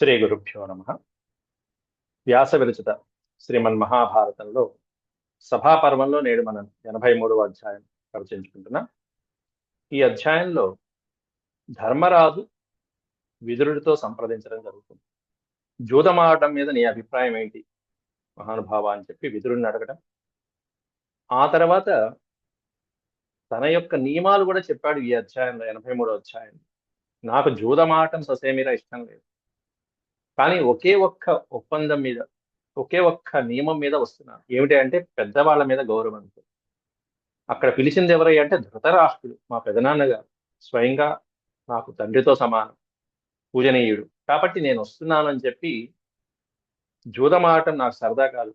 శ్రీ గురుభ్యో నమ. వ్యాస విరచిత శ్రీమన్ మహాభారతంలో సభాపర్వంలో నేడు మనం ఎనభై మూడవ అధ్యాయం పరిచయించుకుంటున్నాం ఈ అధ్యాయంలో ధర్మరాజు విదురుడితో సంప్రదించడం జరుగుతుంది. జూదమాడడం మీద నీ అభిప్రాయం ఏంటి? మహానుభావ అని చెప్పి విదురుడిని అడగడం. ఆ తర్వాత తన యొక్క నియమాలు కూడా చెప్పాడు ఈ అధ్యాయంలో ఎనభై మూడో అధ్యాయం నాకు జూదమాటం ససేమిరా ఇష్టం లేదు. కానీ ఒకే ఒక్క ఒప్పందం మీద ఒకే ఒక్క నియమం మీద వస్తున్నాను ఏమిటి అంటే పెద్దవాళ్ళ మీద గౌరవంతో అక్కడ పిలిచింది ఎవరై అంటే ధృతరాష్ట్రుడు మా పెదనాన్నగారు. స్వయంగా నాకు తండ్రితో సమానం పూజనీయుడు. కాబట్టి నేను వస్తున్నానని చెప్పి జూదమాడటం నాకు సరదా కాదు.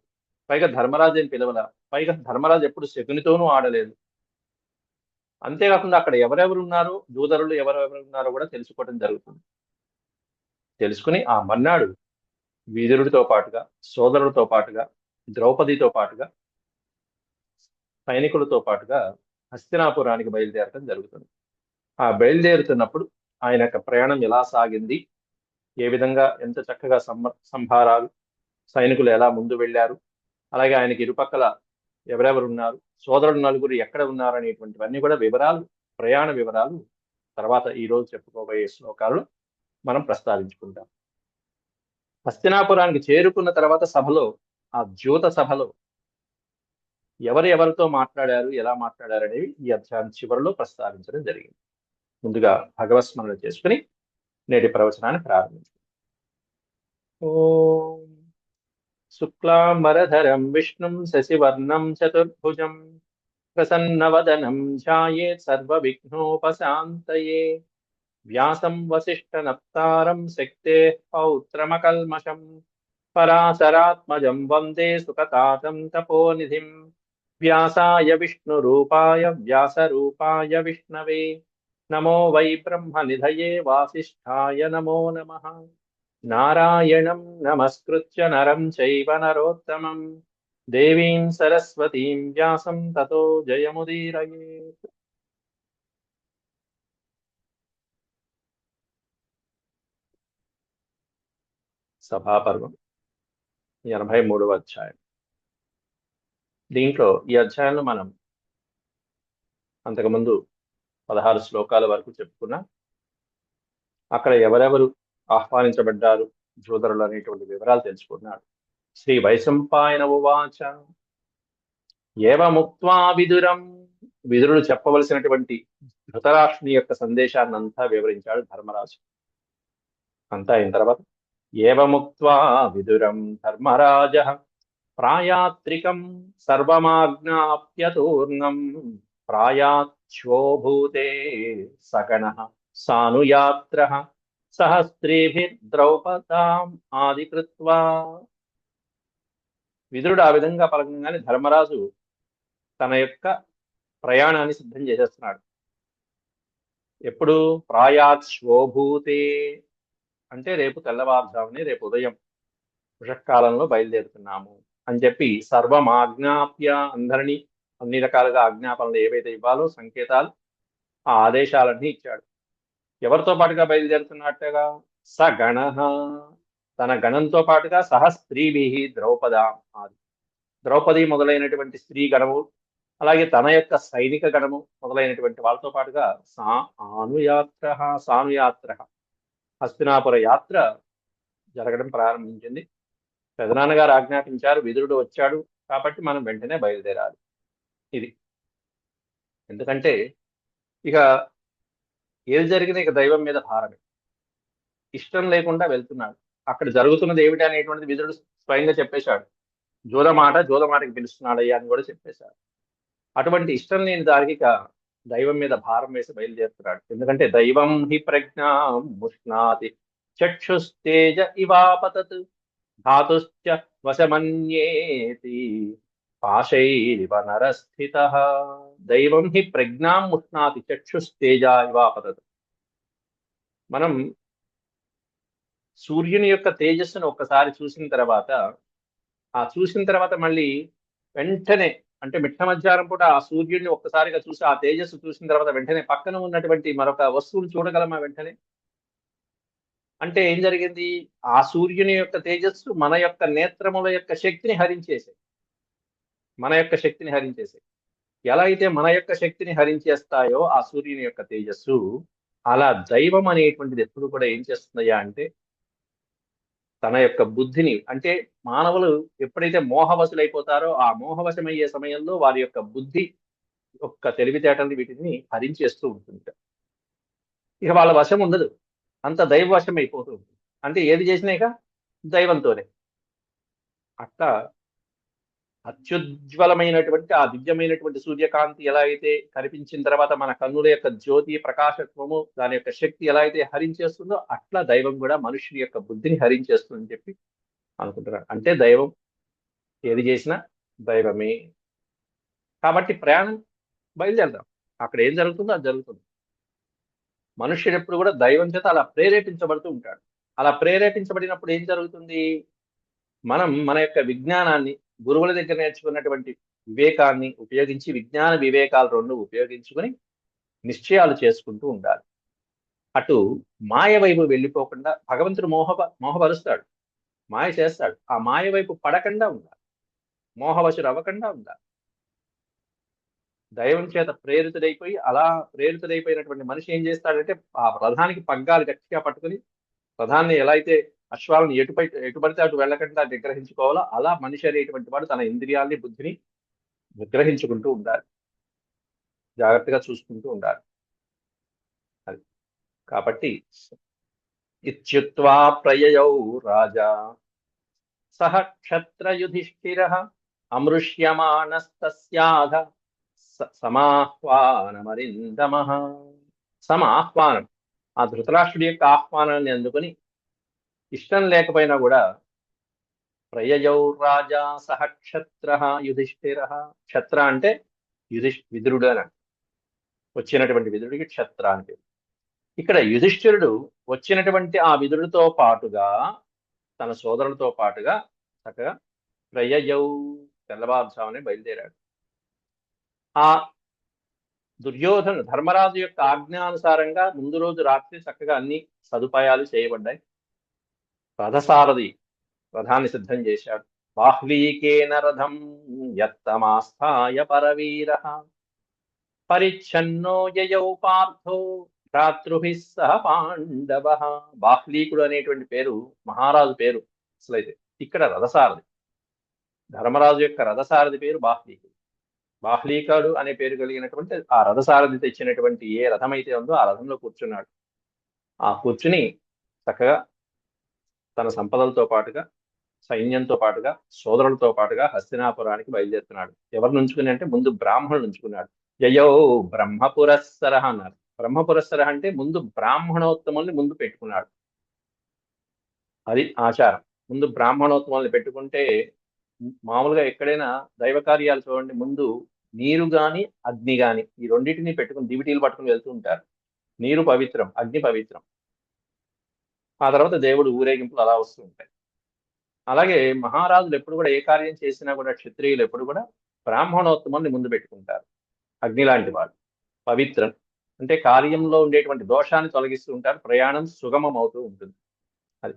పైగా ధర్మరాజు ఏం పిలవల. పైగా ధర్మరాజు ఎప్పుడు శకునితోనూ ఆడలేదు. అంతేకాకుండా అక్కడ ఎవరెవరు ఉన్నారో జూదరులు ఎవరెవరు ఉన్నారో కూడా తెలుసుకోవడం జరుగుతుంది. తెలుసుకుని ఆ మన్నాడు విదురుడితో పాటుగా సోదరుడితో పాటుగా ద్రౌపదితో పాటుగా సైనికులతో పాటుగా హస్తినాపురానికి బయలుదేరటం జరుగుతుంది. ఆ బయలుదేరుతున్నప్పుడు ఆయన యొక్క ప్రయాణం ఎలా సాగింది? ఏ విధంగా ఎంత చక్కగా సంభారాలు సైనికులు ఎలా ముందు వెళ్ళారు? అలాగే ఆయనకి ఇరుపక్కల ఎవరెవరు ఉన్నారు? సోదరుడు నలుగురు ఎక్కడ ఉన్నారు అనేటువంటివన్నీ కూడా వివరాలు ప్రయాణ వివరాలు తర్వాత ఈ రోజు చెప్పుకోబోయే శ్లోకాలు మనం ప్రస్తావించుకుంటాం. హస్తినాపురానికి చేరుకున్న తర్వాత సభలో ఆ జ్యోత సభలో ఎవరు ఎవరితో మాట్లాడారు ఎలా మాట్లాడారు అనేవి ఈ అధ్యాయం చివరిలో ప్రస్తావించడం జరిగింది. ముందుగా భగవత్స్మరణ చేసుకుని నేటి ప్రవచనాన్ని ప్రారంభించుకుందాం. ఓం శుక్లాంబరధరం విష్ణుం శశివర్ణం చతుర్భుజం ప్రసన్నవదనం ధ్యాయేత్ సర్వవిఘ్నోపశాంతయే. व्यासं वसिष्ठनप्तारं शक्तेः पौत्रमकल्मषम् पराशरात्मजं वंदे सुकतातं तपोनिधिम् व्यासाय विष्णुरूपाय व्यासरूपाय विष्णवे। नमो वै ब्रह्मनिधये वासिष्ठाय नमो नमः। नारायणं नमस्कृत्य नरं चैव नरोत्तमम्। देवीं सरस्वतीं व्यासं ततो मुदीर సభాపర్వం ఎనభై మూడవ అధ్యాయం. దీంట్లో ఈ అధ్యాయంలో మనం అంతకుముందు పదహారు శ్లోకాల వరకు చెప్పుకున్నా. అక్కడ ఎవరెవరు ఆహ్వానించబడ్డారు? జోదరులు అనేటువంటి వివరాలు తెలుసుకున్నాడు. శ్రీ వైశంపాయన ఉవాచ ఏవముక్వా విదురం. విదురుడు చెప్పవలసినటువంటి ధృతరాష్ట్రుని యొక్క సందేశాన్ని అంతా వివరించాడు ధర్మరాజు. అంతా అయిన తర్వాత ఏవముక్వా విదురం ధర్మరాజ ప్రాయాత్రికం సర్వమాజ్ఞాప్యతూర్ణం ప్రాయాచ్యోభూతే సగణ సానుయాత్ర సహస్త్రీభిర్ద్రౌపదాం ఆదికృత్వా. విదురుడు ఆ విధంగా పలకంగానే ధర్మరాజు తన యొక్క ప్రయాణాన్ని సిద్ధం చేసేస్తున్నాడు. ఎప్పుడు? ప్రాయాత్ శోభూతే అంటే రేపు తెల్లవారుజామునే రేపు ఉదయం వృషకాలంలో బయలుదేరుతున్నాము అని చెప్పి సర్వం ఆజ్ఞాప్య అందరినీ అన్ని రకాలుగా ఆజ్ఞాపనలు ఏవైతే ఇవ్వాలో సంకేతాలు ఆ ఆదేశాలన్నీ ఇచ్చాడు. ఎవరితో పాటుగా బయలుదేరుతున్నట్టుగా? స గణ తన గణంతో పాటుగా సహ స్త్రీభి ద్రౌపద ఆది. ద్రౌపది మొదలైనటువంటి స్త్రీ గణము అలాగే తన యొక్క సైనిక గణము మొదలైనటువంటి వాళ్ళతో పాటుగా సా ఆనుయాత్ర సానుయాత్ర. హస్తినాపుర యాత్ర జరగడం ప్రారంభించింది. పెదనాన్నగారు ఆజ్ఞాపించారు విదురుడు వచ్చాడు కాబట్టి మనం వెంటనే బయలుదేరాలి. ఇది. ఎందుకంటే ఇక ఏది జరిగినా ఇక దైవం మీద భారమే. ఇష్టం లేకుండా వెళ్తున్నాడు. అక్కడ జరుగుతున్నది ఏమిటి అనేటువంటిది విదురుడు స్వయంగా చెప్పేశాడు. జోదమాట జోదమాటకి పిలుస్తున్నాడయ్యా అని కూడా చెప్పేశాడు. అటువంటి ఇష్టం లేని దానికి ఇక దైవం మీద భారం వేసి బయలుదేరుతున్నాడు. ఎందుకంటే దైవం హి ప్రజ్ఞా ముష్ణాతి చక్షుస్తేజ ఇవాపతత్ ధాతుశ్చ వశమన్యేతి పాశైరివ నరస్థిత. దైవం హి ప్రజ్ఞాం ముష్ణాతి చక్షుస్తేజ ఇవాపతత్. మనం సూర్యుని యొక్క తేజస్సును ఒక్కసారి చూసిన తర్వాత ఆ చూసిన తర్వాత మళ్ళీ వెంటనే అంటే మిట్ట మధ్యాహ్నం పూట ఆ సూర్యుడిని ఒక్కసారిగా చూసి ఆ తేజస్సు చూసిన తర్వాత వెంటనే పక్కన ఉన్నటువంటి మరొక వస్తువును చూడగలమా వెంటనే? అంటే ఏం జరిగింది? ఆ సూర్యుని యొక్క తేజస్సు మన యొక్క నేత్రముల యొక్క శక్తిని హరించేసే. మన యొక్క శక్తిని హరించేసే. ఎలా అయితే మన యొక్క శక్తిని హరించేస్తాయో ఆ సూర్యుని యొక్క తేజస్సు అలా దైవం అనేటువంటిది ఎప్పుడు కూడా ఏం చేస్తుందయ్యా అంటే తన యొక్క బుద్ధిని అంటే మానవులు ఎప్పుడైతే మోహవశులైపోతారో ఆ మోహవశమయ్యే సమయంలో వారి యొక్క బుద్ధి యొక్క తెలివితేటలు వీటిని హరించేస్తూ ఉంటుంది ఇక వాళ్ళ వశం ఉండదు. అంత దైవ వశం అయిపోతూ ఉంటుంది. అంటే ఏది చేసినాక దైవంతోనే. అట్లా అత్యుజ్వలమైనటువంటి ఆ దివ్యమైనటువంటి సూర్యకాంతి ఎలా అయితే కనిపించిన తర్వాత మన కన్నుల యొక్క జ్యోతి ప్రకాశత్వము దాని యొక్క శక్తి ఎలా అయితే హరించేస్తుందో అట్లా దైవం కూడా మనుషుని యొక్క బుద్ధిని హరించేస్తుందని చెప్పి అనుకుంటున్నారు అంటే దైవం ఏది చేసినా దైవమే. కాబట్టి ప్రయాణం బయలుదేరదాం. అక్కడ ఏం జరుగుతుందో అది జరుగుతుంది. మనుష్యుడు ఎప్పుడు కూడా దైవం చేత అలా ప్రేరేపించబడుతూ ఉంటాడు. అలా ప్రేరేపించబడినప్పుడు ఏం జరుగుతుంది? మనం మన యొక్క విజ్ఞానాన్ని గురువుల దగ్గర నేర్చుకున్నటువంటి వివేకాన్ని ఉపయోగించి విజ్ఞాన వివేకాలు రెండు ఉపయోగించుకొని నిశ్చయాలు చేసుకుంటూ ఉండాలి. అటు మాయ వైపు వెళ్ళిపోకుండా భగవంతుడు మోహ మోహపరుస్తాడు. మాయ చేస్తాడు. ఆ మాయ వైపు పడకుండా ఉండాలి. మోహవశుడు అవ్వకుండా ఉండాలి. దైవం చేత ప్రేరితుడైపోయి అలా ప్రేరితుడైపోయినటువంటి మనిషి ఏం చేస్తాడంటే ఆ ప్రధానికి పగ్గాలు గట్టిగా పట్టుకుని ప్రధాన్ని ఎలా అయితే అశ్వాలను ఎటుపై ఎటుపడితే అటు వెళ్ళకుండా నిగ్రహించుకోవాలో? అలా మనిషి అనేటువంటి వాడు తన ఇంద్రియాల్ని బుద్ధిని నిగ్రహించుకుంటూ ఉండాలి. జాగ్రత్తగా చూసుకుంటూ ఉండాలి. అది. కాబట్టి ఇత్యుత్వా ప్రయయౌ రాజా. సహ క్షత్రయుధిష్ఠిర అమృష్యమాణస్తస్యాధ సమాహ్వానమరిందమ సమాహ్వానం. ఆ ధృతరాష్ట్రుడి యొక్క ఆహ్వానాన్ని అందుకుని ఇష్టం లేకపోయినా కూడా ప్రయయౌ రాజా సహ క్షత్ర యుధిష్ఠిర. క్షత్ర అంటే యుధిష్ విదురుడు అని వచ్చినటువంటి విదురుడికి క్షత్ర అని పేరు. ఇక్కడ యుధిష్ఠిరుడు వచ్చినటువంటి ఆ విదురుడితో పాటుగా తన సోదరులతో పాటుగా చక్కగా ప్రయయౌ తెల్లవారుజామునే బయలుదేరాడు. ఆ దుర్యోధన ధర్మరాజు యొక్క ఆజ్ఞానుసారంగా ముందు రోజు రాత్రి చక్కగా అన్ని సదుపాయాలు చేయబడ్డాయి. రథసారథి రథాన్ని సిద్ధం చేశాడు. బాహ్లీకేన రథం యత్తమాస్థాయ పరవీర. పరిచ్ఛన్నో యయౌ పార్థో భ్రాతృభి సహ పాండవ. బాహ్లీకుడు అనేటువంటి పేరు మహారాజు పేరు అసలైతే ఇక్కడ రథసారథి. ధర్మరాజు యొక్క రథసారథి పేరు బాహ్లీకుడు బాహ్లీకాడు అనే పేరు కలిగినటువంటి ఆ రథసారథి తెచ్చినటువంటి ఏ రథమైతే ఉందో ఆ రథంలో కూర్చున్నాడు. ఆ కూర్చుని చక్కగా తన సంపదలతో పాటుగా సైన్యంతో పాటుగా సోదరులతో పాటుగా హస్తినాపురానికి బయలుదేరుతున్నాడు. ఎవరు నుంచుకుని అంటే ముందు బ్రాహ్మణుడు నుంచుకున్నాడు. యయో బ్రహ్మపురస్సర అన్నారు. బ్రహ్మపురస్సర అంటే ముందు బ్రాహ్మణోత్తముల్ని ముందు పెట్టుకున్నాడు. అది ఆచారం. ముందు బ్రాహ్మణోత్తముల్ని పెట్టుకుంటే మామూలుగా ఎక్కడైనా దైవ కార్యాలు చూడండి ముందు నీరు గాని అగ్ని గాని ఈ రెండింటిని పెట్టుకుని దివిటీలు పట్టుకుని వెళ్తూ ఉంటారు. నీరు పవిత్రం అగ్ని పవిత్రం. ఆ తర్వాత దేవుడు ఊరేగింపులు అలా వస్తూ ఉంటాయి. అలాగే మహారాజులు ఎప్పుడు కూడా ఏ కార్యం చేసినా కూడా క్షత్రియులు ఎప్పుడు కూడా బ్రాహ్మణోత్తమాన్ని ముందు పెట్టుకుంటారు. అగ్ని లాంటి వాడు పవిత్రం. అంటే కార్యంలో ఉండేటువంటి దోషాన్ని తొలగిస్తూ ఉంటారు. ప్రయాణం సుగమం అవుతూ ఉంటుంది. అది.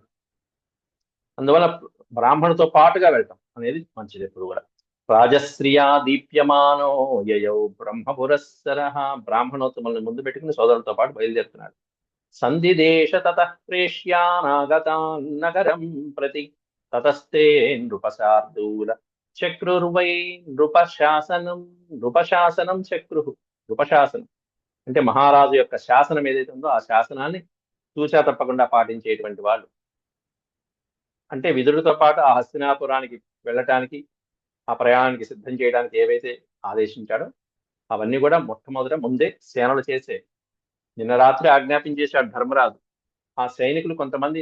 అందువల్ల బ్రాహ్మణుతో పాటుగా వెళ్తాం. అనేది మంచిది ఎప్పుడు కూడా. రాజశ్రియా దీప్యమానో యయౌ బ్రహ్మపురస్సర. బ్రాహ్మణోత్తములను ముందు పెట్టుకుని సోదరులతో పాటు బయలుదేరుతున్నాడు సంధిదేశ తత ప్రేష్యానాగతాన్నగరం ప్రతి తతస్తే నృపశార్దూల చక్రుర్వై నృపశాసనం నృపశాసనం చక్రు నృపశాసనం. అంటే మహారాజు యొక్క శాసనం ఏదైతే ఉందో ఆ శాసనాన్ని తూచా తప్పకుండా పాటించేటువంటి వాళ్ళు. అంటే విదురుతో పాటు ఆ హస్తినాపురానికి వెళ్ళటానికి ఆ ప్రయాణానికి సిద్ధం చేయడానికి ఏవైతే ఆదేశించాడో అవన్నీ కూడా మొట్టమొదట ముందే సేనలు చేసే నిన్న రాత్రి ఆజ్ఞాపించేశాడు ధర్మరాజు. ఆ సైనికులు కొంతమంది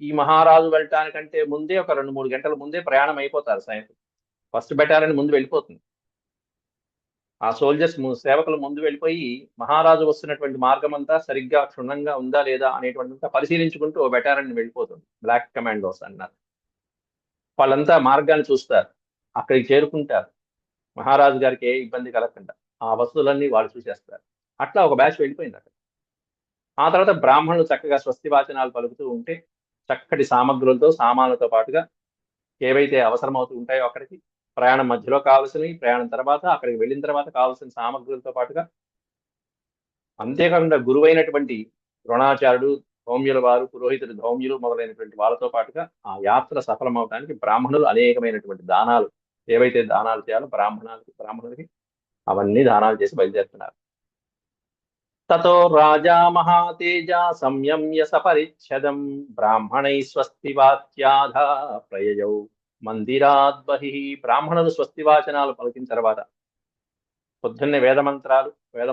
ఈ మహారాజు వెళ్ళటానికంటే ముందే ఒక రెండు మూడు గంటల ముందే ప్రయాణం అయిపోతారు సైనికులు. ఫస్ట్ బెటాలియన్ ముందు వెళ్ళిపోతుంది. ఆ సోల్జర్స్ సేవకులు ముందు వెళ్ళిపోయి మహారాజు వస్తున్నటువంటి మార్గం అంతా సరిగ్గా క్షుణ్ణంగా ఉందా లేదా అనేటువంటింతా పరిశీలించుకుంటూ ఓ బెటాలియన్ వెళ్ళిపోతుంది. బ్లాక్ కమాండోస్ అన్నారు. వాళ్ళంతా మార్గాన్ని చూస్తారు. అక్కడికి చేరుకుంటారు. మహారాజు గారికి ఏ ఇబ్బంది కలగకుండా ఆ వస్తువులన్నీ వాళ్ళు చూసేస్తారు. అట్లా ఒక బ్యాచ్ వెళ్ళిపోయింది అక్కడ. ఆ తర్వాత బ్రాహ్మణులు చక్కగా స్వస్తి వాచనాలు పలుకుతూ ఉంటే చక్కటి సామగ్రులతో సామాన్లతో పాటుగా ఏవైతే అవసరమవుతూ ఉంటాయో అక్కడికి ప్రయాణం మధ్యలో కావాల్సినవి ప్రయాణం తర్వాత అక్కడికి వెళ్ళిన తర్వాత కావాల్సిన సామగ్రులతో పాటుగా అంతేకాకుండా గురువైనటువంటి ద్రోణాచార్యుడు ధౌమ్యుల వారు పురోహితుడు ధౌమ్యులు మొదలైనటువంటి వాళ్ళతో పాటుగా ఆ యాత్ర సఫలమవడానికి బ్రాహ్మణులు అనేకమైనటువంటి దానాలు ఏవైతే దానాలు చేయాలో బ్రాహ్మణాలకి బ్రాహ్మణులకి అవన్నీ దానాలు చేసి బయలుదేరుతున్నారు. తతో రాజా మహాతేజ సంయమ్య సపరిచ్ఛదం. బ్రాహ్మణై స్వస్తి వాత్యాధ ప్రయయౌ. మందిరాద్ బహి. బ్రాహ్మణులు స్వస్తి వాచనాలు పలికిన తర్వాత పొద్దున్నే వేద మంత్రాలు వేద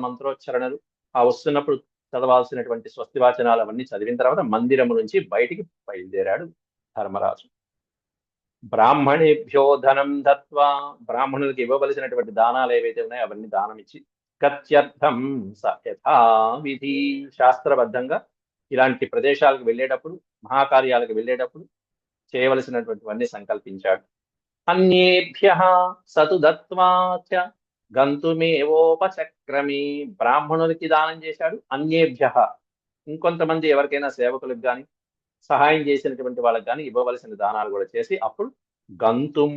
ఆ వస్తున్నప్పుడు చదవాల్సినటువంటి స్వస్తి వాచనాలు అవన్నీ చదివిన తర్వాత మందిరము నుంచి బయటికి బయలుదేరాడు ధర్మరాజు. బ్రాహ్మణేభ్యో ధనం దత్వా బ్రాహ్మణులకు ఇవ్వవలసినటువంటి దానాలు ఏవైతే ఉన్నాయో అవన్నీ దానం ఇచ్చి గత్యర్థం స యథావిధి శాస్త్రబద్ధంగా ఇలాంటి ప్రదేశాలకు వెళ్ళేటప్పుడు మహాకార్యాలకు వెళ్ళేటప్పుడు చేయవలసినటువంటివన్నీ సంకల్పించాడు. అన్యేభ్య సతు దత్వాచ గంతుమేవోపచక్రమే గంతుమేవోపచక్రమి. బ్రాహ్మణులకి దానం చేశాడు అన్యేభ్య. ఇంకొంతమంది ఎవరికైనా సేవకులకు కానీ సహాయం చేసినటువంటి వాళ్ళకి కానీ ఇవ్వవలసిన దానాలు కూడా చేసి అప్పుడు గంతుం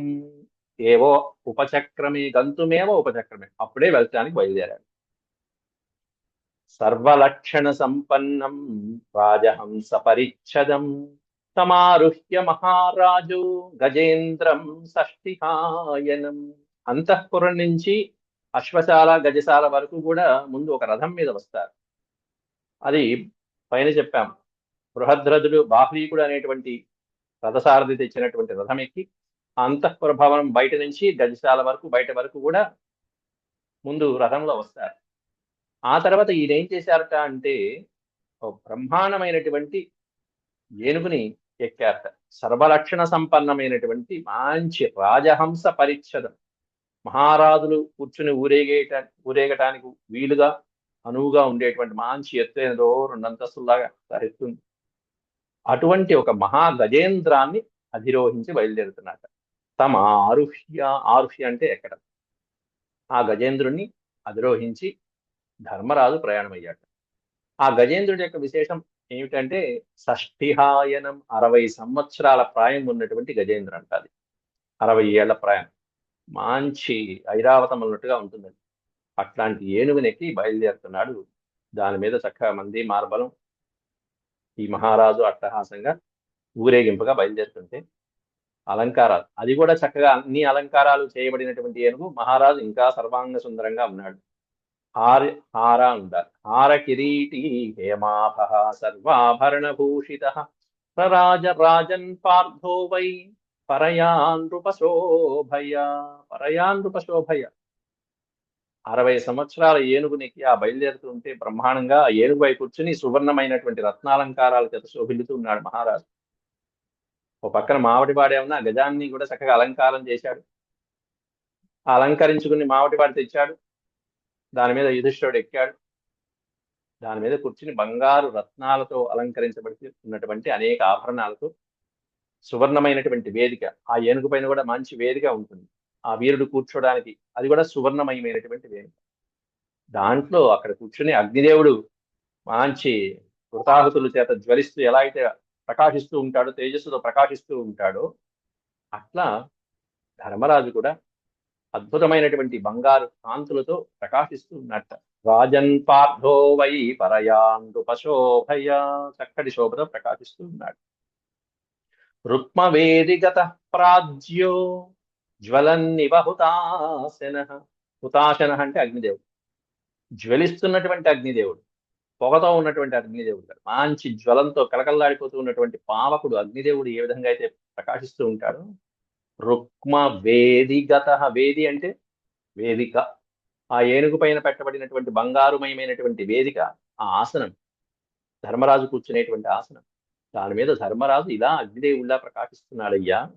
ఏవో ఉపచక్రమే గంతుమేవో ఉపచక్రమే. అప్పుడే వెళ్ళటానికి బయలుదేరాడు. సర్వలక్షణ సంపన్నం రాజహంస పరిచ్ఛదం సమారుహ్య మహారాజు గజేంద్రం షష్ఠిహాయనం అంతఃపురం నుంచి అశ్వశాల గజశాల వరకు కూడా ముందు ఒక రథం మీద వస్తారు. అది పైన చెప్పాం. బృహద్రథుడు బాహ్లీకుడు అనేటువంటి రథసారథి తెచ్చినటువంటి రథం ఎక్కి అంతఃపుర భవనం బయట నుంచి గజశాల వరకు బయట వరకు కూడా ముందు రథంలో వస్తారు. ఆ తర్వాత ఈయన ఏం చేశారట అంటే బ్రహ్మాండమైనటువంటి ఏనుగుని ఎక్కారట. సర్వలక్షణ సంపన్నమైనటువంటి మంచి రాజహంస పరిచ్ఛదం. మహారాజులు కూర్చుని ఊరేగేట ఊరేగటానికి వీలుగా అనువుగా ఉండేటువంటి మంచి ఎత్తైనదో రెండంతస్తులాగా తరెత్తుంది అటువంటి ఒక మహా గజేంద్రాన్ని అధిరోహించి బయలుదేరుతున్నట తమ ఆరుహ్య ఆరుహ్య అంటే ఎక్కడ? ఆ గజేంద్రుణ్ణి అధిరోహించి ధర్మరాజు ప్రయాణమయ్యాడు. ఆ గజేంద్రుడి యొక్క విశేషం ఏమిటంటే షష్ఠిహాయనం అరవై సంవత్సరాల ప్రాయం ఉన్నటువంటి గజేంద్ర అంటాది అరవై ఏళ్ళ ప్రాయం. మంచి ఐరావతం ఉన్నట్టుగా ఉంటుందండి అట్లాంటి ఏనుగునెక్కి బయలుదేరుతున్నాడు. దాని మీద చక్కగా మంది మార్బలం ఈ మహారాజు అట్టహాసంగా ఊరేగింపుగా బయలుదేరుతుంటే అలంకారాలు. అది కూడా చక్కగా అన్ని అలంకారాలు చేయబడినటువంటి ఏనుగు మహారాజు ఇంకా సర్వాంగ సుందరంగా ఉన్నాడు. హార హార ఉండాలి. హార కిరీటి హేమాభ సర్వాభరణ భూషిత రాజ రాజన్ పార్థో వై పరయాన్ నృపశోభయ అరవై సంవత్సరాల ఏనుగునికి ఆ బయలుదేరుతుంటే బ్రహ్మాండంగా ఏనుగు ఏనుగుపై కూర్చుని సువర్ణమైనటువంటి రత్నాలంకారాల చేత శోభిల్లుతూ ఉన్నాడు మహారాజు. ఓ పక్కన మావటివాడే ఉన్న గజాన్ని కూడా చక్కగా అలంకారం చేశాడు. అలంకరించుకుని మావటివాడు తెచ్చాడు. దాని మీద యుధిష్ఠుడు ఎక్కాడు. దాని మీద కూర్చుని బంగారు రత్నాలతో అలంకరించబడి ఉన్నటువంటి అనేక ఆభరణాలతో సువర్ణమైనటువంటి వేదిక. ఆ ఏనుగు పైన కూడా మంచి వేదిక ఉంటుంది. ఆ వీరుడు కూర్చోడానికి అది కూడా సువర్ణమయమైనటువంటి వేదిక. దాంట్లో అక్కడ కూర్చుని అగ్నిదేవుడు మంచి కృతాహుతుల చేత జ్వలిస్తూ ఎలా అయితే ప్రకాశిస్తూ ఉంటాడు తేజస్సుతో ప్రకాశిస్తూ ఉంటాడో. అట్లా ధర్మరాజు కూడా అద్భుతమైనటువంటి బంగారు కాంతులతో ప్రకాశిస్తూ ఉన్నట్ట. రాజన్ పార్థో వై పరయాండుపశోభయ చక్కటి శోభతో ప్రకాశిస్తూ ఉన్నాడు. రుక్మవేదిగత ప్రాజ్యో జ్వలన్నివ హుతాశన. హుతాశన అంటే అగ్నిదేవుడు. జ్వలిస్తున్నటువంటి అగ్నిదేవుడు. పొగతో ఉన్నటువంటి అగ్నిదేవుడు గారు మంచి జ్వలంతో కలకల్లాడిపోతూ ఉన్నటువంటి పావకుడు అగ్నిదేవుడు ఏ విధంగా అయితే ప్రకాశిస్తూ ఉంటాడో రుక్మ వేదిగత. వేది అంటే వేదిక. ఆ ఏనుగు పైన పెట్టబడినటువంటి బంగారుమయమైనటువంటి వేదిక ఆ ఆసనం. ధర్మరాజు కూర్చునేటువంటి ఆసనం. దాని మీద ధర్మరాజు ఇలా అగ్నిదేవుడిలా ప్రకాశిస్తున్నాడయ్యా.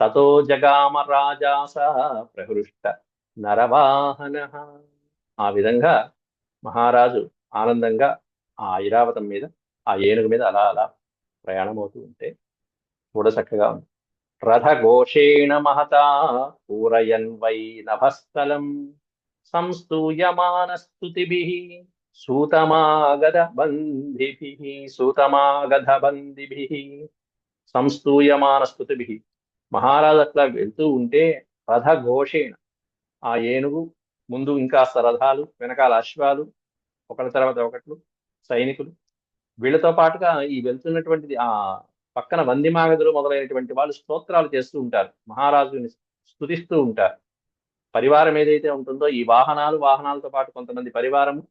తతో జగామ రాజాస ప్రహృష్ట నరవాహన. ఆ విధంగా మహారాజు ఆనందంగా ఆ ఐరావతం మీద ఆ ఏనుగు మీద అలా అలా ప్రయాణం అవుతూ ఉంటే చూడ చక్కగా ఉంది. రథఘోషేణ మహతా పూరయన్ వై నభస్థలం సంస్తూయమానస్తుతిభి సూతమాగధ బంధిభి సూతమాగధ బంధిభి సంస్తూయమాన స్థుతిభి మహారాజు అట్లా వెళ్తూ ఉంటే రథఘోషేణ ఆ ఏనుగు ముందు ఇంకా రథాలు వెనకాల అశ్వాలు ఒకటి తర్వాత ఒకట్లు సైనికులు. వీళ్ళతో పాటుగా ఈ వెళ్తున్నటువంటిది ఆ పక్కన వందిమాగదులు మొదలైనటువంటి వాళ్ళు స్తోత్రాలు చేస్తూ ఉంటారు. మహారాజుని స్తుతిస్తూ ఉంటారు. పరివారం ఏదైతే ఉంటుందో ఈ వాహనాలు వాహనాలతో పాటు కొంతమంది పరివారము.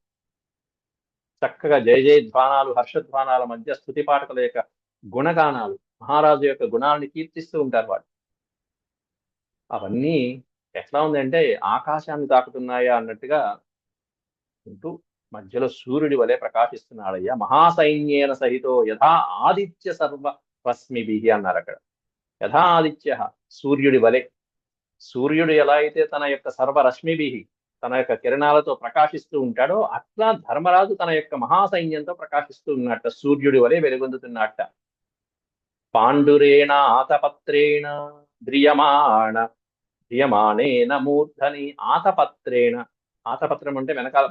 చక్కగా జయ జయ ధ్వానాలు హర్షధ్వానాల మధ్య స్థుతి పాఠకుల యొక్క గుణగానాలు మహారాజు యొక్క గుణాలని కీర్తిస్తూ ఉంటారు వాళ్ళు. అవన్నీ ఎట్లా ఉందంటే ఆకాశాన్ని తాకుతున్నాయా అన్నట్టుగా ఉంటూ మధ్యలో సూర్యుడి వలె ప్రకాశిస్తున్నాడయ్యా. మహాసైన్యేన సహితో యథా ఆదిత్య సర్వ రశ్మిభి అన్నారు అక్కడ. యథా ఆదిత్య సూర్యుడి వలె. సూర్యుడు ఎలా అయితే తన యొక్క సర్వ రశ్మిభి తన యొక్క కిరణాలతో ప్రకాశిస్తూ ఉంటాడో అట్లా ధర్మరాజు తన యొక్క మహాసైన్యంతో ప్రకాశిస్తూ ఉన్నట్ట సూర్యుడి వలె వెలుగొందుతున్నట్ట పాండురేణ ఆతపత్రేణ ధ్రియమాణ ధ్రియమాణేన మూర్ధని ఆతపత్రేణ. ఆతపత్రం అంటే వెనకాల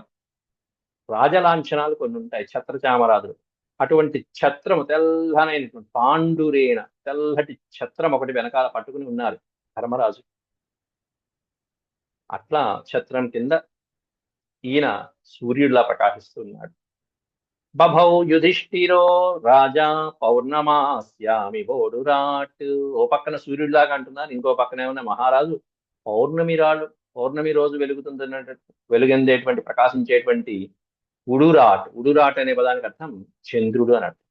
రాజలాంఛనాలు కొన్ని ఉంటాయి ఛత్రచామరాజులు. అటువంటి ఛత్రము తెల్లనైనటువంటి పాండురేణ తెల్లటి ఛత్రం ఒకటి వెనకాల పట్టుకుని ఉన్నారు ధర్మరాజు. అట్లా ఛత్రం కింద ఈయన సూర్యుడిలా ప్రకాశిస్తున్నాడు. బభౌ యుధిష్ఠిరో రాజా పౌర్ణమాస్యామి బోడురాట్. ఓ పక్కన సూర్యుడిలాగా అంటున్నారు ఇంకో పక్కన ఏమన్నా మహారాజు? పౌర్ణమి రాళ్ళు పౌర్ణమి రోజు వెలుగుతుందన్నట్టు వెలుగెందేటువంటి ప్రకాశించేటువంటి ఉడురాట్ ఉడురాట్ అనే పదానికి అర్థం చంద్రుడు అని అర్థం.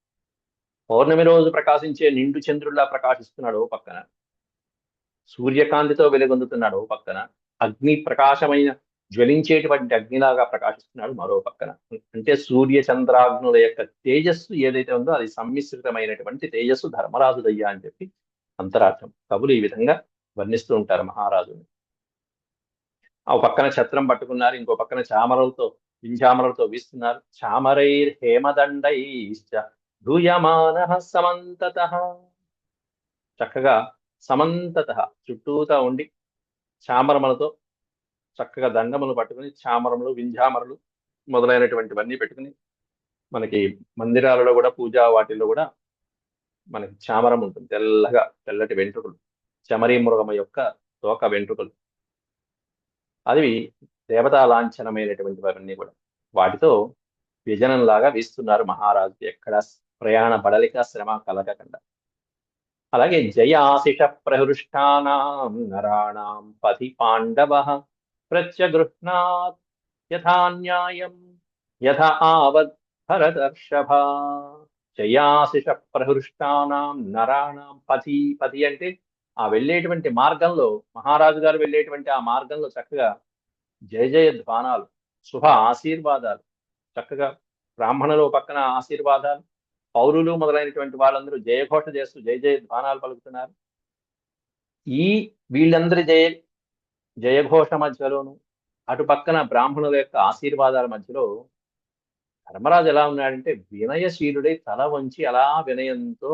పౌర్ణమి రోజు ప్రకాశించే నిండు చంద్రుడిలా ప్రకాశిస్తున్నాడు ఓ పక్కన. సూర్యకాంతితో వెలుగొందుతున్నాడు ఓ పక్కన. అగ్ని ప్రకాశమైన జ్వలించేటువంటి అగ్నిలాగా ప్రకాశిస్తున్నాడు మరో పక్కన. అంటే సూర్య చంద్రాగ్నుల యొక్క తేజస్సు ఏదైతే ఉందో అది సమ్మిశ్రితమైనటువంటి తేజస్సు ధర్మరాజుదయ్యా అని చెప్పి అంతరార్థం. కవులు ఈ విధంగా వర్ణిస్తూ ఉంటారు మహారాజుని. ఆ పక్కన ఛత్రం పట్టుకున్నారు ఇంకో పక్కన చామరలతో వింజామరలతో వీస్తున్నారు. చామరైర్ హేమదండైశ్చ భూయమాన సమంతత. చక్కగా సమంతత చుట్టూతా ఉండి చామరములతో చక్కగా దండములు పట్టుకుని చామరములు వింజామరలు మొదలైనటువంటివన్నీ పెట్టుకుని మనకి మందిరాలలో కూడా పూజా వాటిల్లో కూడా మనకి చామరం ఉంటుంది తెల్లగా తెల్లటి వెంట్రుకలు. చమరీ మృగమ యొక్క తోక వెంట్రుకలు. అవి దేవతా లాంఛనమైనటువంటివన్నీ కూడా వాటితో లాగా వీస్తున్నారు మహారాజు. ఎక్కడ ప్రయాణ బడలిక శ్రమ కలగకుండా. అలాగే జయాశిష ప్రహృష్టానాం నరాణాం పథి పాండవ ప్రత్యగృహ్ణాత్ యథాన్యాయం యథ ఆవద్ భరదర్షభ. జయాశిష ప్రహృష్టానాం నరాణాం పథి పథి అంటే ఆ వెళ్ళేటువంటి మార్గంలో మహారాజు గారు వెళ్ళేటువంటి ఆ మార్గంలో చక్కగా జయ జయ ధ్వానాలు శుభ ఆశీర్వాదాలు చక్కగా బ్రాహ్మణులు పక్కన ఆశీర్వాదాలు పౌరులు మొదలైనటువంటి వాళ్ళందరూ జయఘోష చేస్తూ జయ జయ ధ్వానాలు పలుకుతున్నారు. ఈ వీళ్ళందరి జయ జయఘోష మధ్యలోను అటు పక్కన బ్రాహ్మణుల యొక్క ఆశీర్వాదాల మధ్యలో ధర్మరాజు ఎలా ఉన్నాడంటే వినయశీలుడై తల వంచి అలా వినయంతో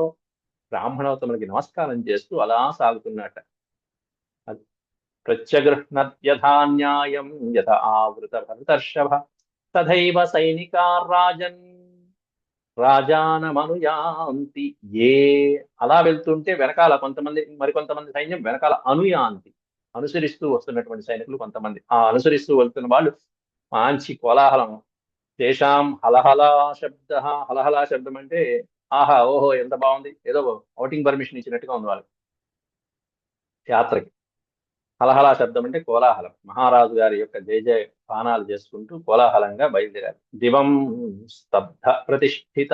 బ్రాహ్మణోత్తములకి నమస్కారం చేస్తూ అలా సాగుతున్నట. ప్రత్యగృహ్ణత్యథాన్యాయం యథ ఆవృత భరతర్షభ తథైవ సైనికారాజన్ రాజానమనుయాంతి ఏ? అలా వెళ్తుంటే వెనకాల కొంతమంది మరికొంతమంది సైన్యం వెనకాల అనుయాంతి అనుసరిస్తూ వస్తున్నటువంటి సైనికులు కొంతమంది. ఆ అనుసరిస్తూ వెళ్తున్న వాళ్ళు మంచి కోలాహలం. తేషాం హలహలా శబ్ద. హలహలా శబ్దం అంటే ఆహా ఓహో ఎంత బాగుంది. ఏదో ఔటింగ్ పర్మిషన్ ఇచ్చినట్టుగా ఉంది వాళ్ళకి. యాత్రకి. హలహలా శబ్దం అంటే కోలాహలం. మహారాజు గారి యొక్క జయ జయ పానాలు చేసుకుంటూ కోలాహలంగా బయలుదేరారు. దివం స్తబ్ధ ప్రతిష్ఠిత.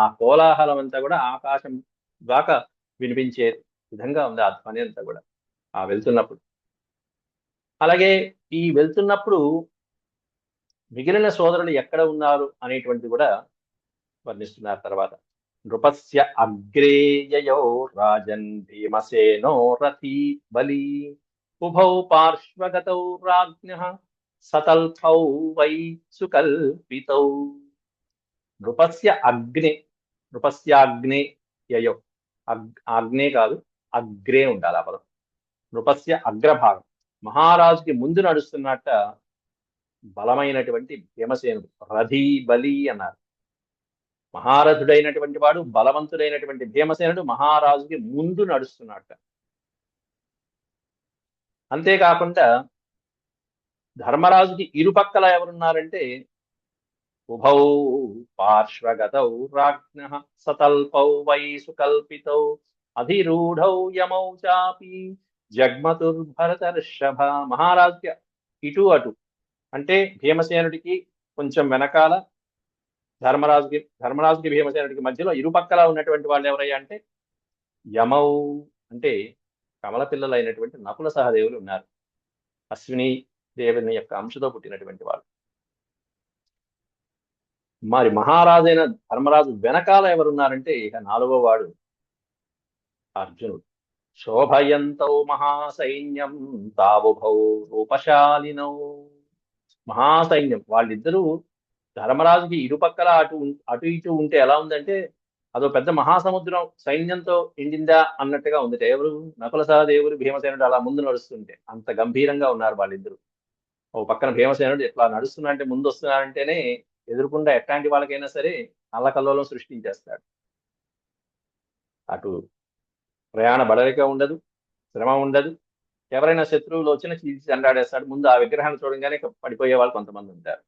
ఆ కోలాహలం అంతా కూడా ఆకాశం దాకా వినిపించే విధంగా ఉంది. ఆ ధ్వని అంతా కూడా. ఆ వెళ్తున్నప్పుడు. అలాగే ఈ వెళ్తున్నప్పుడు మిగిలిన సోదరులు ఎక్కడ ఉన్నారు అనేటువంటిది కూడా వర్ణిస్తున్నారు తర్వాత. నృపస్య అగ్రేయయో రాజన్ భీమసేనో రథీ బలి. ఉభౌ పార్శ్వగతౌ రాజ్ఞ సతల్పౌ వై సుకల్పితౌ. నృపస్య అగ్నే నృపస్యాగ్నే యయో ఆగ్నే కాదు అగ్రే ఉండాలి ఆ పదం. నృపస్య అగ్రభాగం. మహారాజుకి ముందు నడుస్తున్నట్ట బలమైనటువంటి భీమసేనుడు రథీ బలి అన్నారు. మహారథుడైనటువంటి వాడు బలవంతుడైనటువంటి భీమసేనుడు మహారాజుకి ముందు నడుస్తున్నాడట. అంతేకాకుండా ధర్మరాజుకి ఇరుపక్కల ఎవరున్నారంటే ఉభౌ పార్శ్వగతౌ రాజ్ఞ సతల్పౌ వై సుకల్పితౌ అధిరూఢౌ యమౌ చాపి జగ్మతుర్భరతర్షభ. మహారాజుకి ఇటు అటు అంటే భీమసేనుడికి కొంచెం వెనకాల ధర్మరాజుకి ధర్మరాజుకి భీమసేనుడికి మధ్యలో ఇరుపక్కల ఉన్నటువంటి వాళ్ళు ఎవరయ్యా అంటే యమౌ అంటే కమల పిల్లలైనటువంటి నకుల సహదేవులు ఉన్నారు. అశ్విని దేవుని యొక్క అంశతో పుట్టినటువంటి వాళ్ళు. మరి మహారాజైన ధర్మరాజు వెనకాల ఎవరున్నారంటే ఇక నాలుగో వాడు అర్జునుడు. శోభయంతౌ మహాసైన్యం తావుభౌ రూపశాలినౌ. మహాసైన్యం. వాళ్ళిద్దరూ ధర్మరాజుకి ఇరుపక్కల అటు అటు ఇటు ఉంటే ఎలా ఉందంటే అదో పెద్ద మహాసముద్రం సైన్యంతో ఎండిందా అన్నట్టుగా ఉంది. ఎవరు నకుల సహదేవుడు భీమసేనుడు అలా ముందు నడుస్తుంటే అంత గంభీరంగా ఉన్నారు వాళ్ళిద్దరు. ఓ పక్కన భీమసేనుడు ఎట్లా నడుస్తున్నా అంటే ముందు వస్తున్నారంటేనే ఎదురుకుండా ఎట్లాంటి వాళ్ళకైనా సరే అల్లకల్లోలం సృష్టించేస్తాడు. అటు ప్రయాణ బడరిక ఉండదు శ్రమ ఉండదు. ఎవరైనా శత్రువులు వచ్చినా చీల్చి అండాడేస్తాడు ముందు ఆ విగ్రహాన్ని చూడంగానే పడిపోయే వాళ్ళు కొంతమంది ఉంటారు.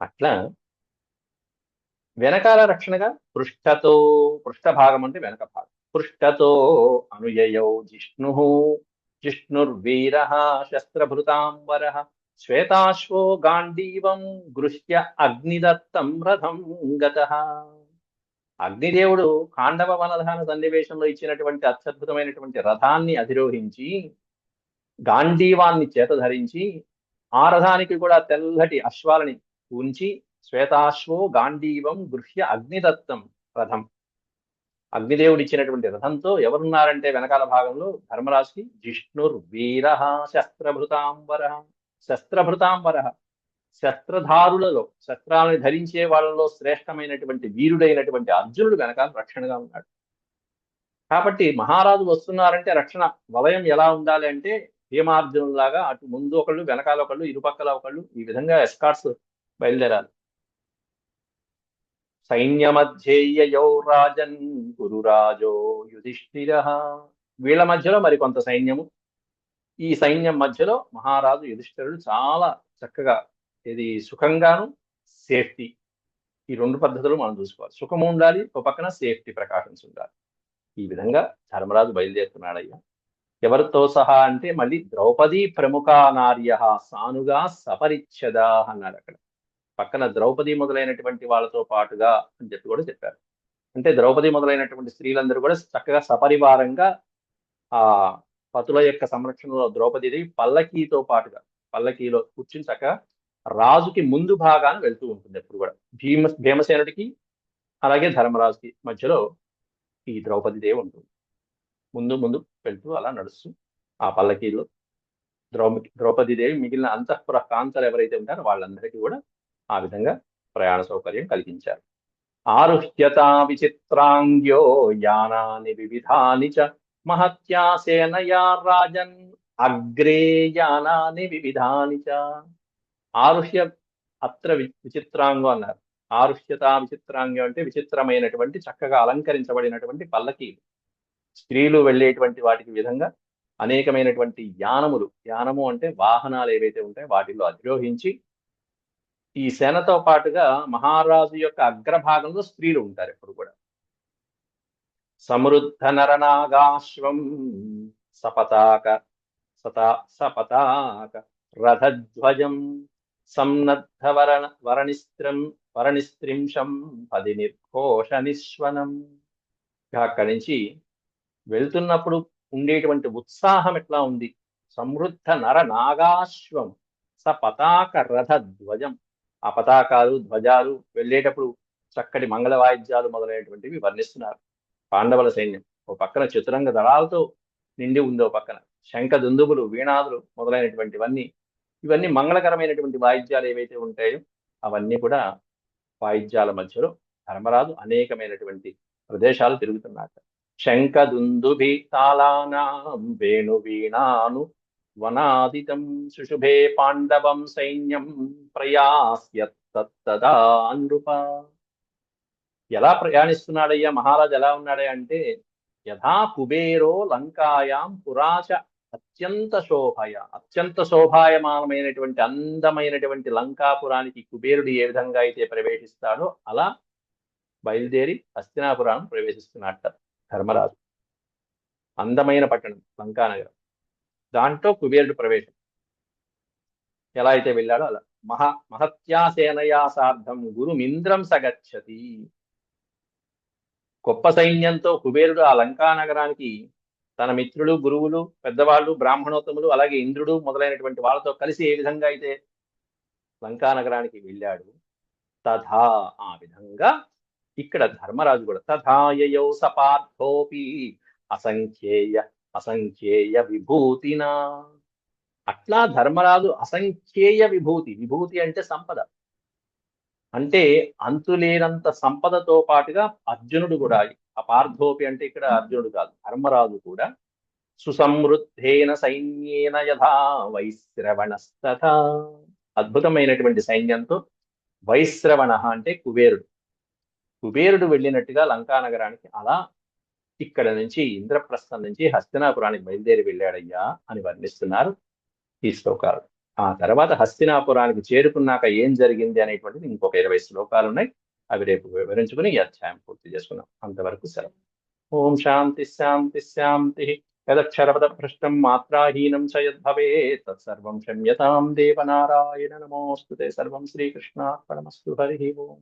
అట్లా వెనకాల రక్షణగా పృష్ఠతో పృష్ఠభాగం అంటే వెనక భాగం. పృష్ఠతో అనుయయౌ జిష్ణు జిష్ణుర్వీర శస్త్రభృతాంబర శ్వేతాశ్వో గాంధీవం గృహ్య అగ్నిదత్తం రథం గత. అగ్నిదేవుడు కాండవ వనధాన సన్నివేశంలో ఇచ్చినటువంటి అత్యద్భుతమైనటువంటి రథాన్ని అధిరోహించి గాంధీవాన్ని చేత ధరించి ఆ రథానికి కూడా తెల్లటి అశ్వాలని ఉంచి శ్వేతాశ్వో గాంధీవం గృహ్య అగ్నిదత్తం రథం. అగ్నిదేవుడు ఇచ్చినటువంటి రథంతో ఎవరున్నారంటే వెనకాల భాగంలో ధర్మరాజుకి జిష్ణుర్వీర శస్త్రభృతాంబర. శస్త్రభృతాంబర. శస్త్రధారులలో శస్త్రాలను ధరించే వాళ్ళలో శ్రేష్టమైనటువంటి వీరుడైనటువంటి అర్జునుడు వెనకాల రక్షణగా ఉన్నాడు. కాబట్టి మహారాజు వస్తున్నారంటే రక్షణ వలయం ఎలా ఉండాలి అంటే భీమార్జునులాగా అటు ముందు ఒకళ్ళు వెనకాల ఒకళ్ళు ఇరుపక్కల ఒకళ్ళు ఈ విధంగా ఎస్కాట్స్ బయలుదేరాలి. సైన్యమధ్యేయయౌ రాజన్ గురురాజో యుధిష్ఠిర. వీళ్ళ మధ్యలో మరి కొంత సైన్యము. ఈ సైన్యం మధ్యలో మహారాజు యుధిష్ఠిరుడు చాలా చక్కగా ఇది సుఖంగాను సేఫ్టీ. ఈ రెండు పద్ధతులు మనం చూసుకోవాలి. సుఖము ఉండాలి ఒక పక్కన సేఫ్టీ ప్రికాషన్స్ ఉండాలి. ఈ విధంగా ధర్మరాజు బయలుదేరుతున్నాడయ్యా. ఎవరితో సహా అంటే మళ్ళీ ద్రౌపది ప్రముఖ నార్య సానుగా సపరిచ్ఛదా అన్నాడు అక్కడ. పక్కన ద్రౌపది మొదలైనటువంటి వాళ్ళతో పాటుగా అని చెప్పి కూడా చెప్పారు. అంటే ద్రౌపది మొదలైనటువంటి స్త్రీలందరూ కూడా చక్కగా సపరివారంగా ఆ పతుల యొక్క సంరక్షణలో ద్రౌపదిది పల్లకీతో పాటుగా పల్లకీలో కూర్చుని చక్కగా రాజుకి ముందు భాగాన వెళ్తూ ఉంటుంది ఎప్పుడు కూడా. భీమ భీమసేనుడికి అలాగే ధర్మరాజుకి మధ్యలో ఈ ద్రౌపది దేవి ఉంటుంది. ముందు ముందు వెళ్తూ అలా నడుస్తూ ఆ పల్లకీలో ద్రౌ ద్రౌపది దేవి మిగిలిన అంతఃపుర కాంతలు ఎవరైతే ఉంటారో వాళ్ళందరికీ కూడా ఆ విధంగా ప్రయాణ సౌకర్యం కలిగించారు. ఆరుహ్యతా విచిత్రాంగ్యో యానాని వివిధాని చ మహత్యా సేనయా రాజన్ అగ్రే యానాని వివిధాని చ. ఆరుహ్య అత్ర విచిత్రాంగం అన్నారు. ఆరుహ్యత విచిత్రాంగం అంటే విచిత్రమైనటువంటి చక్కగా అలంకరించబడినటువంటి పల్లకీలు. స్త్రీలు వెళ్ళేటువంటి వాటికి విధంగా అనేకమైనటువంటి యానములు. యానము అంటే వాహనాలు ఏవైతే ఉంటాయో వాటిల్లో అధిరోహించి ఈ సేనతో పాటుగా మహారాజు యొక్క అగ్రభాగంలో స్త్రీలు ఉంటారు ఎప్పుడు కూడా. సమృద్ధ నరనాగాశ్వం సపతాక సతా సపతాక రథధ్వజం సన్నద్ధ వరణ వరణిస్త్రం వరణిస్త్రింశం పది నిర్ఘోష నిశ్వనం. అక్కడి నుంచి వెళ్తున్నప్పుడు ఉండేటువంటి ఉత్సాహం ఎట్లా ఉంది? సమృద్ధ నర నాగాశ్వం స పతాక రథ ధ్వజం ఆ పతాకాలు ధ్వజాలు వెళ్ళేటప్పుడు చక్కటి మంగళ వాయిద్యాలు మొదలైనటువంటివి వర్ణిస్తున్నారు. పాండవుల సైన్యం ఓ పక్కన చతురంగ దళాలతో నిండి ఉంది ఓ పక్కన. శంఖ దుందుబులు వీణాదులు మొదలైనటువంటివన్నీ ఇవన్నీ మంగళకరమైనటువంటి వాయిద్యాలు ఏవైతే ఉంటాయో అవన్నీ కూడా వాయిద్యాల మధ్యలో ధర్మరాజు అనేకమైనటువంటి ప్రదేశాలు తిరుగుతున్నాడు. శంఖ దుందుభి తాళానా వేణు వీణాను వనాదితం శుశుభే పాండవం సైన్యం ప్రయాస్య నృప ఎలా ప్రయాణిస్తున్నాడయ్యా? మహారాజు ఎలా ఉన్నాడే అంటే యథా కుబేరో లంకాయాం పురాచ అత్యంత శోభయ. అత్యంత శోభాయమానమైనటువంటి అందమైనటువంటి లంకాపురానికి కుబేరుడు ఏ విధంగా అయితే ప్రవేశిస్తాడో అలా బయలుదేరి హస్తినాపురాన్ని ప్రవేశిస్తున్నట్ట ధర్మరాజు. అందమైన పట్టణం లంకానగరం దాంట్లో కుబేరుడు ప్రవేశం. ఎలా అయితే వెళ్ళాడో అలా. మహా మహత్యాసేనయా సార్థం గురుమింద్రం సగచ్చతి. గొప్ప సైన్యంతో కుబేరుడు ఆ లంకా నగరానికి తన మిత్రులు గురువులు పెద్దవాళ్ళు బ్రాహ్మణోత్తములు అలాగే ఇంద్రుడు మొదలైనటువంటి వాళ్ళతో కలిసి ఏ విధంగా అయితే లంకా నగరానికి వెళ్ళాడు తథా ఆ విధంగా ఇక్కడ ధర్మరాజు కూడా తథాయో సపార్థోపి అసంఖ్యేయ అసంఖ్యేయ విభూతినా. అట్లా ధర్మరాజు అసంఖ్యేయ విభూతి. విభూతి అంటే సంపద. అంటే అంతులేనంత సంపదతో పాటుగా అర్జునుడు కూడా అపార్థోపి అంటే ఇక్కడ అర్జునుడు కాదు ధర్మరాజు కూడా సుసమృద్ధేన సైన్యేన యథా వైశ్రవణస్తథ. అద్భుతమైనటువంటి సైన్యంతో వైశ్రవణ అంటే కుబేరుడు. కుబేరుడు వెళ్ళినట్టుగా లంకా నగరానికి అలా ఇక్కడ నుంచి ఇంద్రప్రస్థం నుంచి హస్తినాపురానికి బయలుదేరి వెళ్ళాడయ్యా అని వర్ణిస్తున్నారు ఈ శ్లోకాలు. ఆ తర్వాత హస్తినాపురానికి చేరుకున్నాక ఏం జరిగింది అనేటువంటిది ఇంకొక ఇరవై శ్లోకాలు ఉన్నాయి. అవి రేపు వివరించుకుని ఈ అధ్యాయం పూర్తి చేసుకున్నాం అంతవరకు సెలవు. ఓం శాంతి శాంతి శాంతి. యదక్షరపద పృష్టం మాత్రాహీనం చ యద్భవేత్ తత్సర్వం క్షమ్యతాం దేవనారాయణ. నమోస్తుతే సర్వం శ్రీకృష్ణార్పణమస్తు. హరి ఓం.